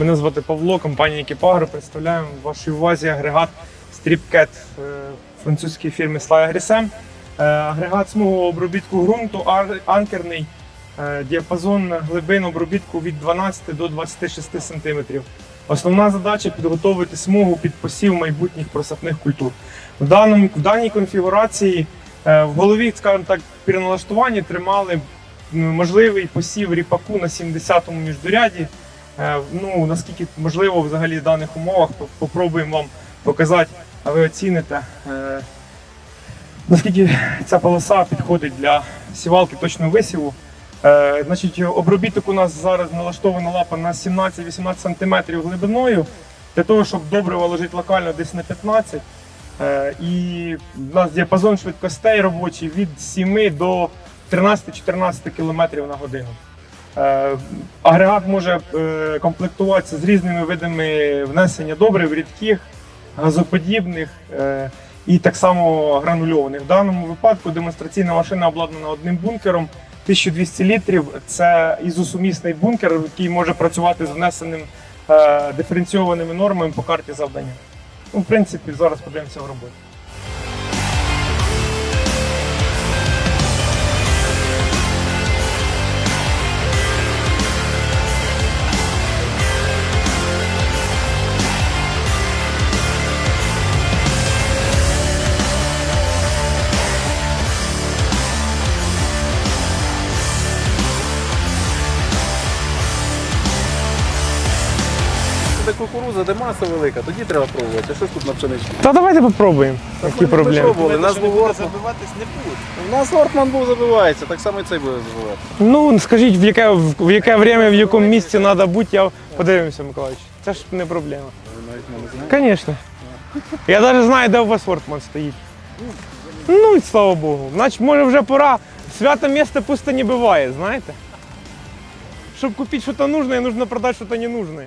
Мене звати Павло, компанія Екіпагро. Представляємо вашій увазі агрегат е, французької фірми Agrisem. Е, Агрегат смугового обробітку ґрунту, анкерний, е, діапазон глибин обробітку від 12 до 26 см. Основна задача підготовити смугу під посів майбутніх просапних культур. В, даному, в даній конфігурації е, в голові, скажімо так, при налаштуванні тримали можливий посів ріпаку на 70-му міждуряді. Е, Ну, наскільки можливо взагалі в даних умовах, по- попробуємо вам показати, а ви оціните, е, наскільки ця полоса підходить для сівалки точного висіву. Е, Значить, обробіток у нас зараз налаштована лапа на 17-18 см глибиною, для того, щоб добре вложити локально десь на 15 Е, І у нас діапазон швидкостей робочий від 7 до 13-14 км на годину. Е, Агрегат може е, комплектуватися з різними видами внесення добрив, рідких, газоподібних е, і так само гранульованих. В даному випадку демонстраційна машина обладнана одним бункером 1200 літрів. Це ізосумісний бункер, який може працювати з внесеним диференційованими нормами по карті завдання. Ну, в принципі, зараз подивимося в роботі. Де кукуруза, де маса велика, тоді треба пробувати. А що ж тут на пшеничці? Та давайте попробуємо. Які проблеми. Пробували, нас був Ортман. забиватись не будуть. У нас Ортман був забивається, так само і цей буде забивати. Ну, скажіть, в яке, в яке время, в якому місці треба бути, я подивимося, Миколаївич. Це ж не проблема. Ви навіть мене знаєте. Звісно. Я навіть знаю, де у вас Вортман стоїть. Ну, і слава Богу. Значить, може вже пора. Свято місце пусто не буває, знаєте? Щоб купити щось нужне, нужно продати щось не ненужне.